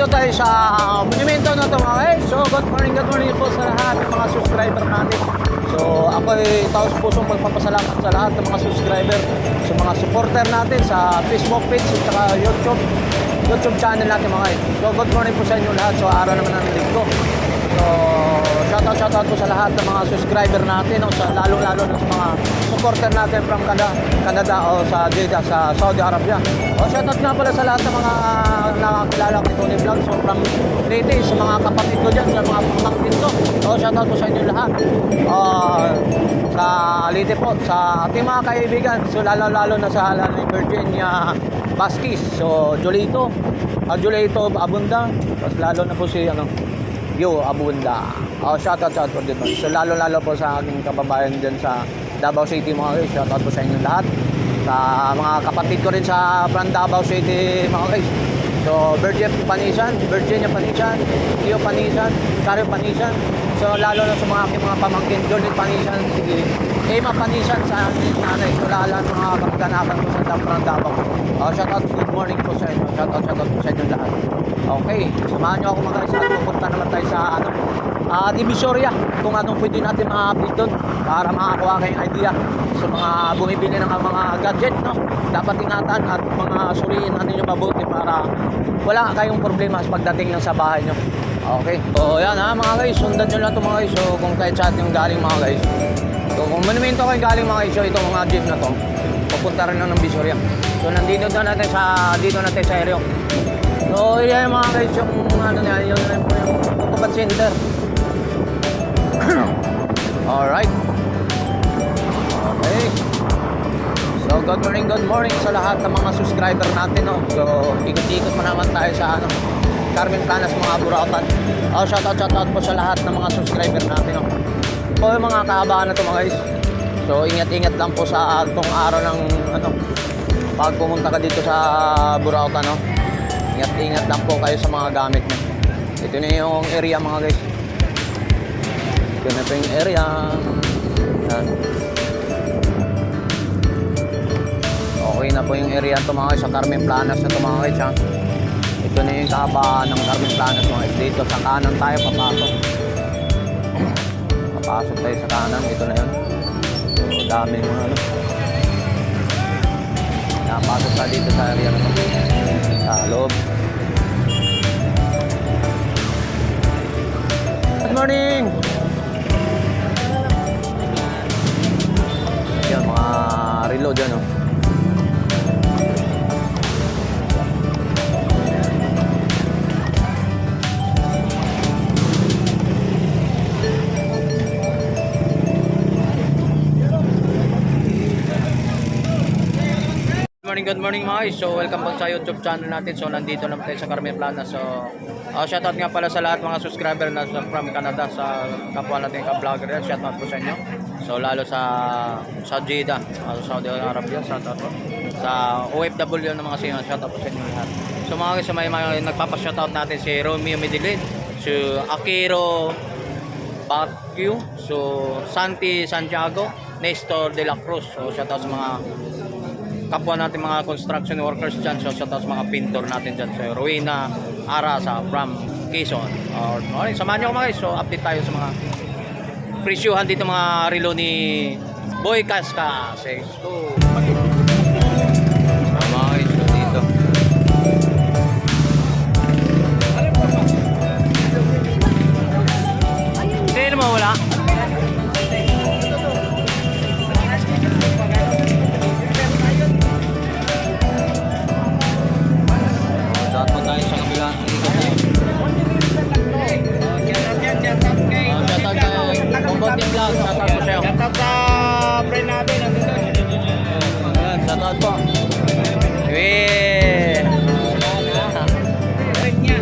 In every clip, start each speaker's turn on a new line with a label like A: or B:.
A: nandito tayo sa monumento na ito mga guys. So, good morning, good morning po sa lahat ng mga subscriber natin. So, ako ay taos pusong magpapasalamat sa lahat ng mga subscriber, sa mga supporter natin sa Facebook page at saka YouTube, YouTube channel natin mga guys. So, good morning po sa inyo lahat. So, araw naman ng linggo. So, shoutout, shoutout po sa lahat ng mga subscriber natin, o sa lalo-lalo na sa mga supporter natin from Canada, Canada o sa Jeddah, sa Saudi Arabia. O shoutout nga pala sa lahat ng mga nakakilala ko Tony Vlog, so from Leyte, sa mga kapatid ko dyan, sa mga pamangkin ko. So shoutout po sa inyo lahat. Uh, sa Leyte po, sa ating mga kaibigan, so lalo-lalo na sa halan ni Virginia Vasquez, so Jolito, uh, Jolito Abunda, tapos lalo na po si ano, Yo, Abunda. Oh, shoutout, shoutout din. So, lalo-lalo po sa aking kababayan dyan sa Davao City mga guys. Shoutout po sa inyo lahat. Sa mga kapatid ko rin sa Davao City mga guys. So, Virgin Panisan, Virginia Panisan, Leo Panisan, Cario Panisan. So, lalo na sa mga aking mga pamangkin, Jolit Panisan, sige, Emma Panisan sa aking nanay. So, lalo na mga kamag-anakan ko sa from Davao. Oh, shoutout, good morning po sa inyo. Shoutout, shoutout po sa inyo lahat. Okay, samahan nyo ako mga guys at pupunta naman tayo sa ano, ah Divisoria kung anong pwede natin ma-update doon para makakuha kayong idea sa mga bumibili ng mga gadget no dapat ingatan at mga suriin natin yung mabuti para wala kayong problema sa pagdating ng sa bahay nyo okay so yan ha mga guys sundan nyo lang ito mga guys so kung kahit sa ating galing mga guys so kung monumento kayo galing mga guys so itong mga jeep na to pupunta rin lang ng Visoria so nandito na natin sa dito natin sa area So, yan yung mga guys, yung ano niya, yun na po yung Kukubat Center. Alright. Okay. So, good morning, good morning sa lahat ng mga subscriber natin. No? So, ikot-ikot mo naman tayo sa ano, Carmen Planas, mga burautan. Oh, shoutout, shoutout po sa lahat ng mga subscriber natin. No? So, yung mga kahabaan na to mga guys. So, ingat-ingat lang po sa itong araw ng ano, pag pumunta ka dito sa Burautan, no? Ingat-ingat lang po kayo sa mga gamit nyo. Ito na yung area mga guys. Ito yung area. Yan. Okay na po yung area to mga guys sa Carmen Planas na to mga guys. Ito na yung kahabaan ng Carmen Planas mga guys. Dito sa kanan tayo papasok. Papasok tayo sa kanan. Ito na yun. So dami mga ano. Napasok tayo dito sa area na to. Sa loob. Good morning! Reload yan, oh. Good morning, good morning mga guys. So, welcome back sa YouTube channel natin. So, nandito naman tayo sa Carmen Plana. So, uh, shoutout nga pala sa lahat mga subscriber na from Canada sa kapwa natin ka-vlogger. Shoutout po sa inyo. So, lalo sa sa Jeddah, uh, Saudi Arabia. Shoutout po. Sa OFW ng mga siya. Shoutout po sa inyo lahat. So, mga guys, may mga nagpapa-shoutout natin si Romeo Medellin, si Akiro Bakyu, so Santi Santiago, Nestor De La Cruz. So, shoutout sa mga kapwa natin mga construction workers dyan. So, shout out sa mga pintor natin dyan. So, Rowena Arasa from Quezon. Or, okay, samahan nyo ako mga guys. So, update tayo sa mga presyuhan dito mga relo ni Boy Casca. Guys, so dito. Sino mo? Bombotin Vlog. Shout out po sa'yo.
B: Shoutout sa friend namin.
A: Ayan, shout out po.
B: Niya.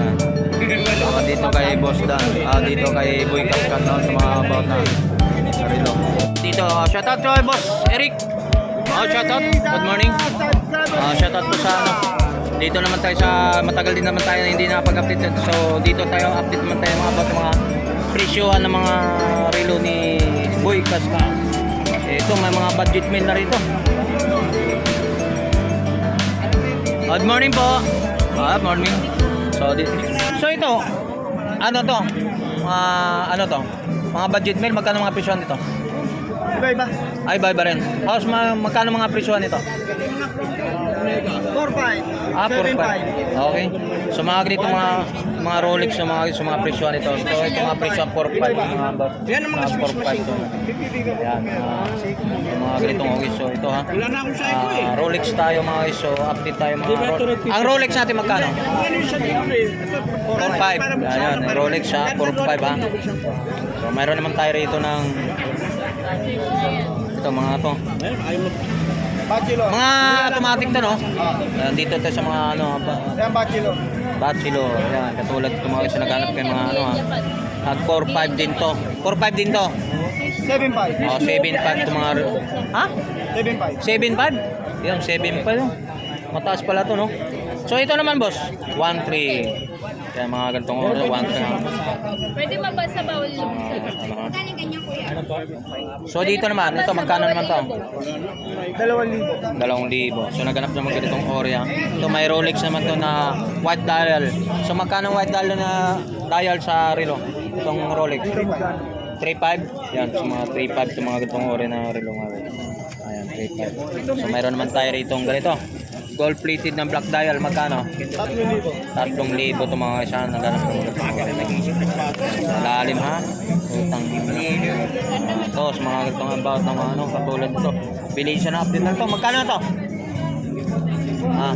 A: Ako dito kay Boss Dan. Ah, dito kay Boy Kaskat no, sa mga about na sarilo. Dito, ah, shout out kay Boss Eric. Oh, shout out. Good morning. Ah, shout out po sa ano. Dito naman tayo sa matagal din naman tayo na hindi nakapag-update. So dito tayo update naman tayo mga about mga presyohan ng mga relo ni Boy Kaska. Ito may mga budget meal na rito. Good morning po. Ah, morning. So, So ito, ano to? Mga ano to? Mga budget meal, magkano mga presyo nito?
B: Iba iba.
A: Ay, bye ba rin? Tapos ma- magkano mga presyo nito?
B: 4-5.
A: Ah, 4.5. Okay. So mga ganito mga mga Rolex sa mga sa mga presyo nito. So ito mga presyo 4.5 mga about.
B: Yan ang mga
A: ah,
B: Swiss
A: 4.5
B: machine.
A: Yan, mga ganitong okay. So ito ha.
B: Wala na akong sayo eh.
A: Ah, Rolex tayo mga guys. So update tayo mga Ro- Ang Rolex natin magkano?
B: Ano yung sa dito eh?
A: 4.5. Yan, yan. Rolex ha. 4.5 ha. So mayroon naman tayo rito ng ito mga to.
B: Bachelor.
A: Mga automatic to no. Yan, dito tayo sa mga ano ba-
B: Yan bachelor.
A: Bachelor, yan, katulad ito mga kasi naghanap kayo mga ano ha. Nag 4-5 din to. 4-5 din to.
B: 7.5.
A: Oh, 7-5 to mga... Ha?
B: 7.5.
A: 7-5? Yan, 7-5 yun. Mataas pala to, no? So ito naman, boss. 1-3. Kaya mga ganitong oras, 1-3.
C: Pwede mabasa bawal yung
A: Ano, ha? So dito naman, ito magkano naman to?
B: 2,000.
A: 2,000. So naganap naman ganitong Oreo. Ito may Rolex naman to na white dial. So magkano white dial na dial sa relo? Itong Rolex. 3.5? Yan, so mga 3.5 to mga ganitong Oreo na relo nga. Ayan, 3.5. So mayroon naman tayo rito ganito. Gold plated na black dial, magkano?
B: 3,000.
A: 3,000 to mga isa. Naman ganitong Oreo. Lalim ha? Utang. Ito, sa mga ganitong about ng mga ano, katulad ito. Bilhin siya na update na ito. Magkano na to? Ah.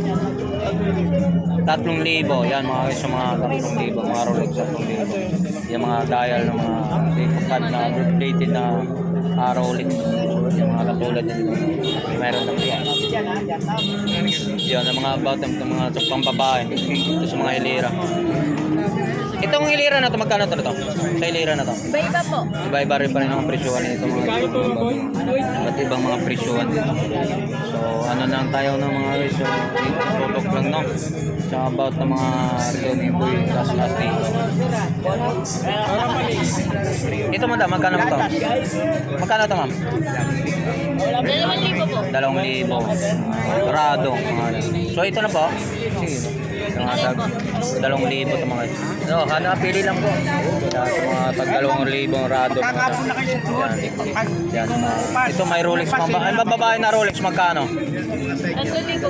A: Tatlong libo. Yan mga yung mga tatlong libo. Mga Rolex tatlong libo. Yung mga dial ng mga plated na ah, Rolex. Yung mga katulad nito. Meron po yan. Yan, ang mga about ng mga sa pambabae. Ito sa mga hilira. Itong hilira na to magkano to na to? Sa hilira na to?
C: Iba-iba po.
A: Iba-iba rin pa rin ang presyohan nito mga Iba't ibang mga presyohan dito. So ano lang tayo ng mga guys, so tutok lang no. Sa about ng mga Rio Boy last last day. Ito mo magkano mo to? Magkano to ma'am?
C: Dalawang libo po.
A: Dalawang libo. Rado. So ito na po. Sige. Tag, dalawang libo ito mga No, hanap pili lang po. Yan, sa mga tag dalawang libo rado. mga-
B: Kakapon na kayo sa
A: Yan, yan. mga- Ito may Rolex pang Ay, babae na Rolex magkano?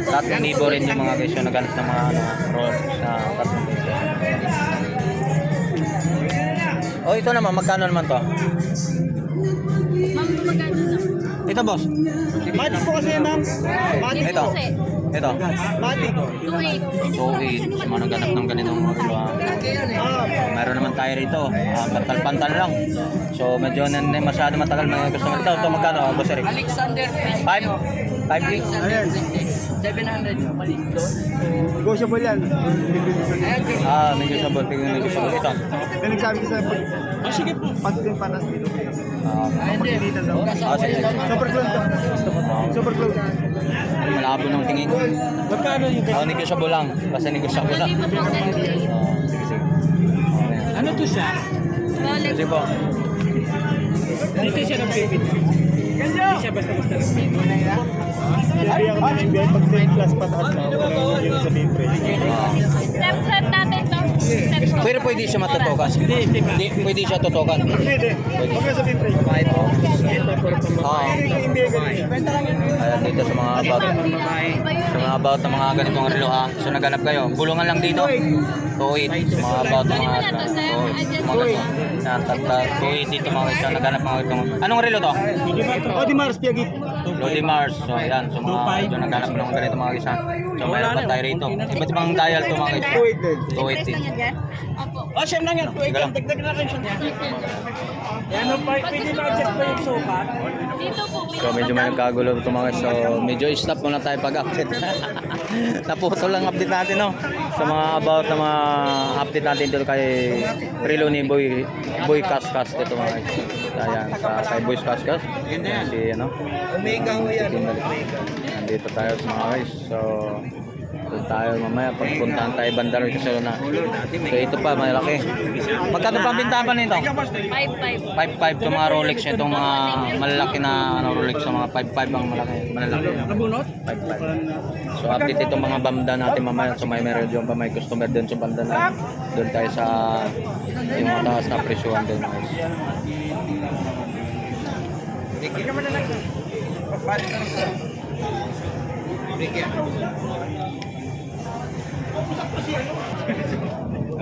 C: Tatlong libo
A: rin yung mga guys yung naghanap ng mga ano, Rolex na tatlong libo. Oh, ito naman, magkano naman to?
C: Ma'am, magkano na?
A: Ito, boss.
B: Matic po kasi ma'am. Matic
A: Ito.
B: po.
A: Ito.
B: Matic.
C: 2.8.
A: So, eh, sa mga naghanap ng ganitong mga relo, ah. Meron naman tayo rito. Ah, pantal-pantal lang. So, medyo na, na masyado matagal mga gusto nito. Ito, magkano, ah, boss Eric?
D: Alexander
A: 5? 5 gig?
B: Ayan.
D: 700 yung palit doon.
B: Negotiable yan.
A: Ah, medyo sabot. Medyo sabot. Ito.
B: May nagsabi ko sa. Ah, sige po. Patin panas dito.
A: Ah,
B: daw.
A: ah, sige.
B: Super close. Super close.
A: Malabo ng tingin ko.
B: Magkano yung
A: Ako negosyable lang. Basta negosyable lang. Ah, sige, sige. Okay.
B: Ano to siya?
C: Rolex.
A: Sige po.
B: Dito siya ng baby. Hindi siya basta-basta. Hindi ako bibigyan pag 10 plus pataas na ako na yun sa main price.
A: Ah.
C: Step set natin.
A: Pero pwede siya matutukan. Hindi, pwede siya tutukan.
B: Pwede. Huwag ka sa main price.
A: Kahit po. Ah.
B: Hindi ganun.
A: Ayan dito sa mga about. Sa mga about ng mga ganitong relo ha. So naghanap kayo. Bulungan lang dito. 2.8. Sa mga about ng mga
C: Ano na
A: tata 2.8 dito mga isa naghanap mga ganitong. Anong relo to?
B: O di Mars Piagit.
A: Lodi Mars. So yan, so mga medyo naghanap ng ganito mga isa. So mayroon pa tayo rito. Iba't ibang dial to mga isa.
B: 2.8 din.
A: 2.8
C: Opo.
B: Oh, siyam lang yan. 2.8
A: Sige lang.
B: Dagdag na rin siya. Yan, no, pwede budget pa yung sofa.
C: Dito po.
A: So medyo may nagkagulo ito mga so medyo stop muna tayo pag-update. Naputol lang update natin no. Sa mga about na mga update natin dito kay Rilo ni Boy Boy Kaskas dito mga guys. Ayan, sa kay Boy Kaskas. Ayan, si ano.
B: Omega ho yan.
A: Nandito tayo sa mga guys. So Doon tayo mamaya pagpuntahan tayo banda rin kasi na. So ito pa, malaki. Magkano pa bintahan pa nito?
C: 5-5.
A: 5.5 to mga Rolex itong mga malalaki na ano, Rolex sa mga 5.5 ang malaki malalaki. 5.5. So update itong mga banda natin mamaya so may meron yung pa may customer din sa banda na doon tayo sa yung mataas na presyuhan din guys.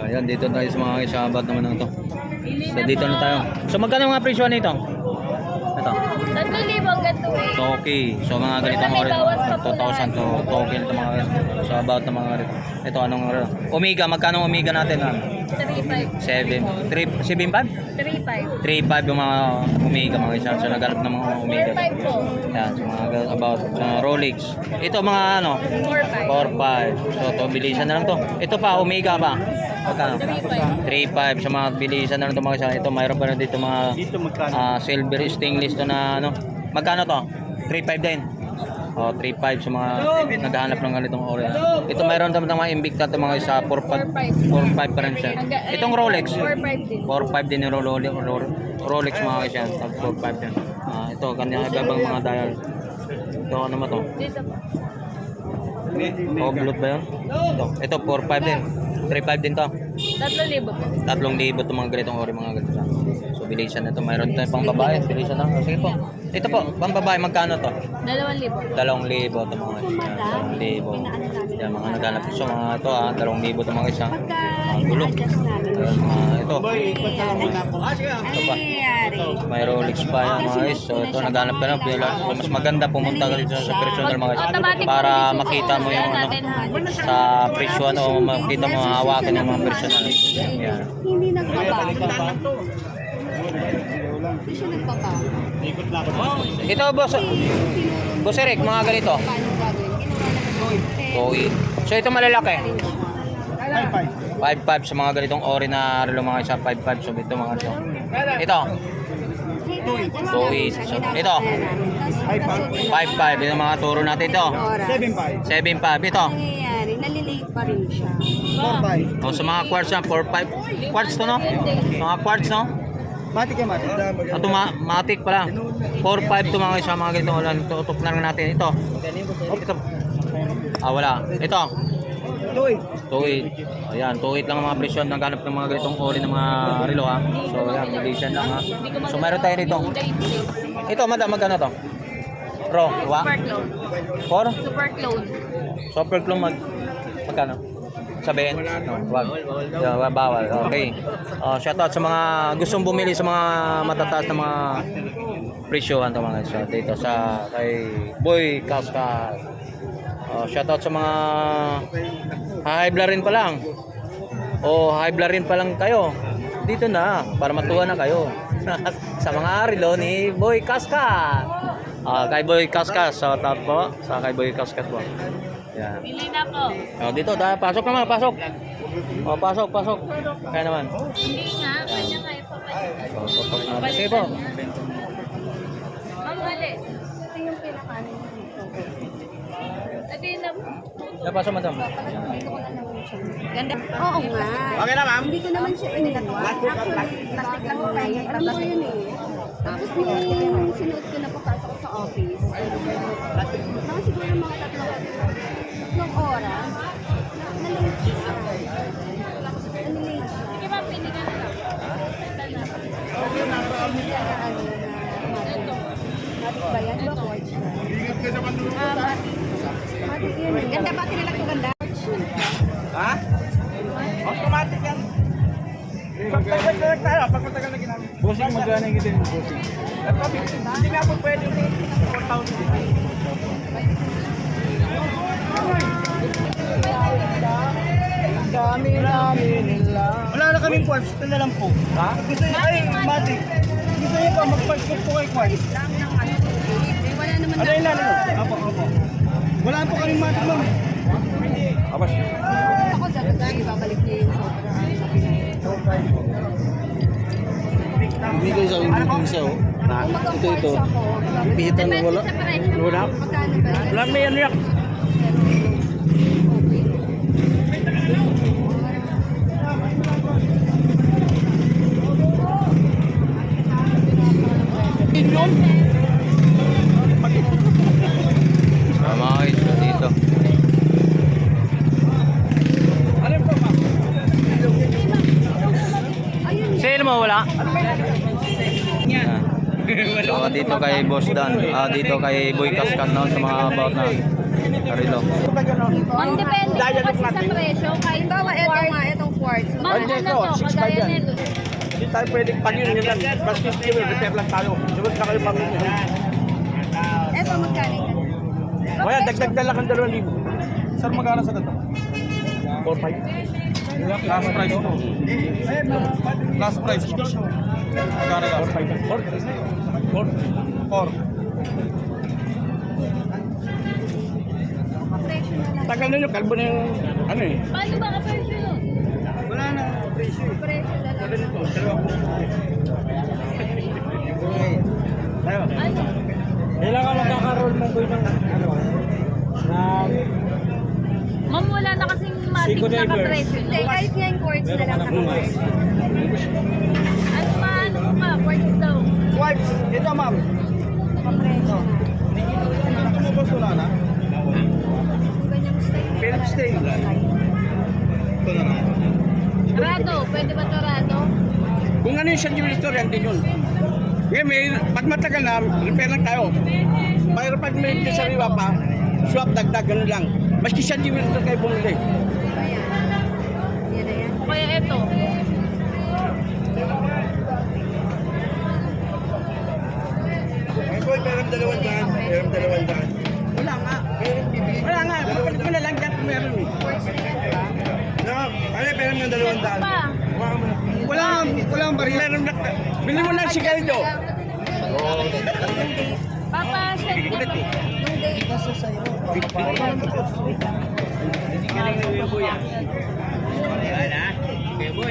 A: Ayan, dito tayo sa mga isabat naman ng to.
C: Pili
A: So
C: na
A: dito na tayo. So magkano mga presyo nito? Ito.
C: 3,000 ganito eh.
A: Toki. So mga
C: bawas pa po
A: 2,000 to Toki na ito mga So about na mga ganito. Ito anong? Omega. Magkano ang Omega natin?
C: 3,500.
A: 7. 3, 7.5?
C: 3,500.
A: 3.5 yung mga Omega mga isa. So nagalap ng mga Omega.
C: 4,500 po.
A: Yan. So mga ga- about sa Rolex. Ito mga ano?
C: 4,500.
A: 4.5. So to bilisan na lang to. Ito pa Omega pa. Magkano?
C: 3,500.
A: 3.5 sa mga bilisan na lang to mga isa. Ito mayroon pa na dito mga
B: Dito magkano?
A: Ah, silver stainless to na ano. Magkano to? 3.5 din. Oh, 3.5 sa mga naghahanap ng ganitong ori. Ito mayroon naman ng mga Invicta to mga isa 4.5 4.5 pa rin siya. Itong Rolex
C: 4,500 din.
A: 4.5 din yung Rolex, Rolex mga kasi yan. Tag 4.5 yan. Ah, ito kanya ibabang mga dial. Ito ano naman to?
C: Po.
A: Oblot ba yun? Ito, ito 4.5 din. 3.5 din to.
C: 3,000 po.
A: Tatlong libo itong mga ganitong ori mga ganito. So bilisan na to. Mayroon tayong pang babae. Bilisan na. Sige po. Ito po, pang babae magkano to?
C: 2,000.
A: dalawang libo ito mga isa. Dalawang libo. Yan, mga naghanap so mga ito ah, dalawang libo ito mga isa. Mga gulo. Ayan, mga ito. Ito pa. May Rolex pa yan mga guys. So ito naghanap ka na. So, mas maganda pumunta ka dito sa personal mga isa. Para makita mo yung ano, sa presyo ano, makita mo hawakan yung mga personal. Yan.
E: Hindi nagbabago. Hindi siya nagbabago.
B: Ikot na ako.
A: Ito boss. Boss Eric, mga ganito.
E: Paano gagawin? Ginawa naman ko.
A: Toy. So ito malalaki.
B: High five.
A: 5.5 sa mga ganitong ori na relo mga isa 5.5 so ito mga ito. Ito, Toy. So, ito. 5.5 yung mga turo natin ito.
B: Seven five.
A: 7.5 ito.
E: nangyayari, nalilate pa rin siya.
B: Four five.
A: O sa mga quartz na 4.5 quartz to no? Mga quartz no?
B: Matik ka matik.
A: Automatic pala. 4.5 to mga isa mga ganitong ulan. Tutok na lang natin ito. Ito. Ah wala. Ito.
B: Toy.
A: 2.8. Ayan, 2.8 lang ang mga presyon. Naghanap ng mga ganitong ori ng mga relo ha. So ayan, Malaysian lang ha. So meron tayo rito. Ito, madam, magkano to? Pro, wa?
C: Super clone.
A: For?
C: Super clone.
A: Super clone mag... Magkano? Sabihin? No, wag. Wag, bawal. Okay. Uh, shoutout sa mga gustong bumili sa mga matataas na mga presyohan to mga. So, dito sa kay Boy Kaska. Uh, shoutout sa mga high rin pa lang. O high rin pa lang kayo. Dito na para matuwa na kayo. sa mga arilo ni Boy Kaska. Ah, kay Boy Kaskas, shout out po sa kay Boy Kaskas po. Yan.
C: Pili na po.
A: Oh, dito, tayo, pasok naman, pasok. Oh, pasok, pasok. Kaya naman.
C: Hindi nga. Kanya nga ipapalik.
A: Oh, pasok na. Sige po.
C: Ma'am, mali.
E: Ito yung pinakaano niya.
C: Adi na po.
A: Yeah, pasok, madam.
E: Dito ko na naman siya.
C: Ganda.
E: Oo nga.
B: Okay na ma'am.
E: Hindi ko naman siya iniwan. Actually, plastic lang kaya. Ano yun eh. Tapos nung sinuot ko na papasok sa office, mga siguro mga tatlong, tatlong oras, na-late siya. Na-late siya.
C: Sige ma'am, pili ka na lang. Ito na.
E: Na ano na matik. Matik ba yan? Ba quartz yan? Ah, matik. Matik yun. Ganda ba? Kinalak ko ganda?
B: Ha? Automatic yan. Pagtagal na lang tayo, pag matagal na ginamit. Bossing, magkano yung gitin mo, bossing? Hindi nga po pwede 4,000. Wala na kaming quartz, ito na lang po. Ha? Gusto niyo, ay, matik. Gusto niyo pa, mag-quartz po kay quartz.
E: ano. Eh, wala naman
B: Ano yung lalo? Apo, apo. Wala po kaming matik, ma'am. Apas.
E: Ako dapat na ibabalik niya yung sobra.
B: Bigay sa akin yung isa, oh.
E: Kung mag-quartz ako,
B: Bihita na wala.
C: Sa.
B: Wala. Wala may ano yan.
E: Okay.
B: yun.
A: Ah, mga guys, so dito.
B: Ano yung ma'am?
A: Sale mo wala?
B: Yan.
A: Ah, dito kay Boss Dan. Ah, dito kay Boy Kaskat na sa mga about na Karilo.
C: Ang depende po kasi sa presyo. Kahit
E: Bawa, ito nga, itong quartz.
C: Ano
B: dito,
C: to?
B: 6.5
C: Kagaya nito.
B: Hindi tayo pwedeng pagin nyo lang. Basta kilo, repair lang tayo. Sumunod na kayo pagin nyo.
E: Ito, magkano yan?
B: Kaya dagdag na lang ang 2,000. Sir, magkano sa ito? 4,500. Last price po. Last price po. Magkano last price? 4? 4.
E: Presyo na lang.
B: Tagal na nyo, kalbo na yung ano eh.
C: Paano ba ka-presyo nun?
B: Wala na, presyo eh.
E: Presyo na lang.
B: Ganito, dalawa po. Tayo.
C: Ano?
B: Kailangan magkakaroon mong boy ng ano, ng
C: Ma'am, wala na kasing
B: Sigo
C: na ka-presyo
E: Hindi, kahit nga yung quartz na lang naka-presyo.
C: Ano pa? Ano pa ba? Quartz daw.
B: Wipes, ito ma'am.
E: Naka-presyo na.
B: Tumubos wala na.
E: Ganyang style.
B: Philip Stain. Ito na lang.
C: Rado. Pwede ba ito rado?
B: Kung ano yung centimeter, yan din yun. Ngayon, may, pag matagal na, repair lang tayo. Pero pag may sariwa pa, swap, dagdag, ganun lang. Maski centimeter kayo bumili.
C: Kaya ito.
B: Ay, boy, meron dalawang daan. Meron dalawang daan. Wala nga. Wala nga. Papalit mo na lang dyan kung meron eh. No, ay, meron ng dalawang daan. Wala, wala ang baril. Meron na. Bili mo na sigarilyo.
C: Papa, send ka pa.
E: Nung date.
C: Ano ba? Hindi po.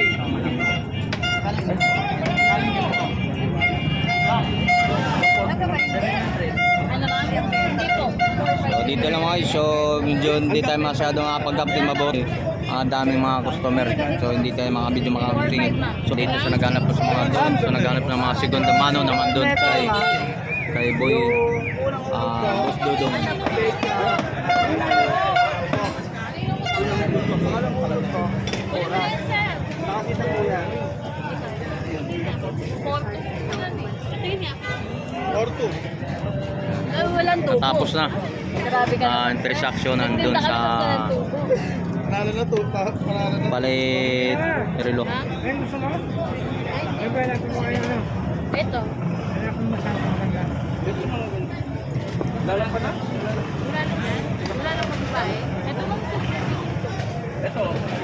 A: So dito lang guys. So medyo hindi tayo masyado makapag-update mabuti. Ang daming mga customer. So hindi tayo mga video makakatingin. So dito sa naghanap po sa mga doon. So naghanap ng mga segunda mano naman doon kay kay Boy ah Boss Dudong.
C: Ano ba yan, Porto. Ito yun yan.
B: Orto.
C: Ay, walang tubo.
A: Tapos na.
C: Grabe ka naman.
A: transaction nandun sa.
B: Panalo na to. Panalo na.
A: Palit Relo.
C: Ha?
B: Ay, gusto mo? Ay, ba natin mo kayo na.
C: Ito.
B: Dalang pa na?
C: Wala na. Wala na pang babae. Ito lang.
B: Ito.